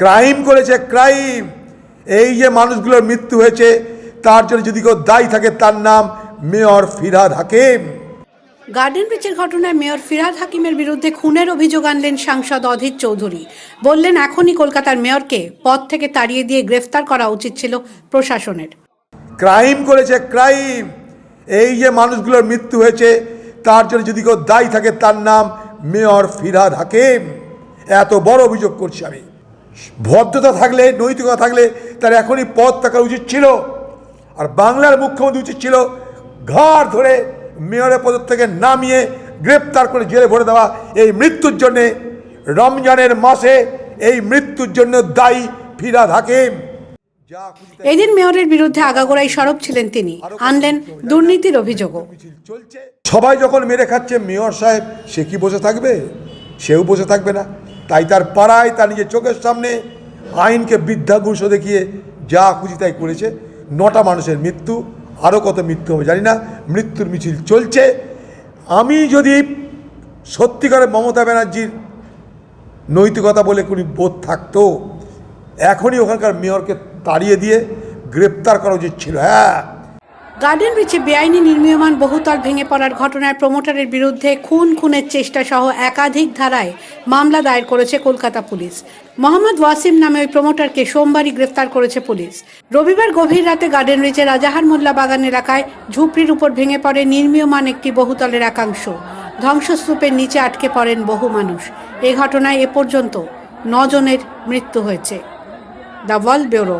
Crime করেছে crime. এই যে মানুষগুলোর মৃত্যু হয়েছে তার জন্য যদি কেউ দায়ী থাকে তার নাম মেয়র ফিরাদ হাকিম। গার্ডেন ব্রিজের ঘটনায় মেয়র ফিরাদ হাকিমের বিরুদ্ধে খুনের অভিযোগ আনলেন সাংসদ অধীর চৌধুরী। বললেন এখনই কলকাতার মেয়রকে পদ থেকে তাড়িয়ে দিয়ে গ্রেফতার করা উচিত ছিল প্রশাসনের। ক্রাইম করেছে ক্রাইম। এই যে মানুষগুলোর মৃত্যু হয়েছে তার জন্য যদি কেউ দায়ী থাকে তার নাম মেয়র ফিরাদ হাকিম। এত বড় অভিযোগ করছি আমি। ভদ্রতা থাকলে নৈতিকতা থাকলে তার এখনই পদ থাকা উচিত ছিল। আর বাংলার মুখ্যমন্ত্রী উচিত ছিল ঘাড় ধরে মেয়রের পদ থেকে নামিয়ে গ্রেপ্তার করে জেলে ভরে দেওয়া এই মৃত্যুর জন্যে। রমজানের মাসে এই মৃত্যুর জন্য দায়ী ফিরহাদ হাকিম। এদিন মেয়রের বিরুদ্ধে আগাগোড়াই সরব ছিলেন তিনি। আনলেন দুর্নীতির অভিযোগও সবাই যখন মেরে খাচ্ছে মেয়র সাহেব সে কি বসে থাকবে? সেও বসে থাকবে না। তাই তার পাড়ায় তার নিজের চোখের সামনে আইনকে বৃদ্ধা বৃদ্ধাগুষ দেখিয়ে যা খুশি তাই করেছে। নটা মানুষের মৃত্যু আরও কত মৃত্যু হবে জানি না। মৃত্যুর মিছিল চলছে। আমি যদি সত্যিকারের মমতা ব্যানার্জির নৈতিকতা বলে কোনো বোধ থাকতো, এখনই ওখানকার মেয়রকে তাড়িয়ে দিয়ে গ্রেপ্তার করা উচিত ছিল। হ্যাঁ গার্ডেন ব্রিজে বেআইনি নির্মীয়মান বহুতল ভেঙে পড়ার ঘটনায় প্রমোটারের বিরুদ্ধে খুন খুনের চেষ্টা সহ একাধিক ধারায় মামলা দায়ের করেছে কলকাতা পুলিশ। মোহাম্মদ ওয়াসিম নামে ওই প্রমোটারকে সোমবারই গ্রেফতার করেছে পুলিশ। রবিবার গভীর রাতে গার্ডেন ব্রিজে রাজাহার মোল্লা বাগান এলাকায় ঝুপড়ির উপর ভেঙে পড়ে নির্মীয়মান একটি বহুতলের একাংশ। ধ্বংসস্তূপের নিচে আটকে পড়েন বহু মানুষ। এ ঘটনায় এ পর্যন্ত নজনের মৃত্যু হয়েছে। The world bureau.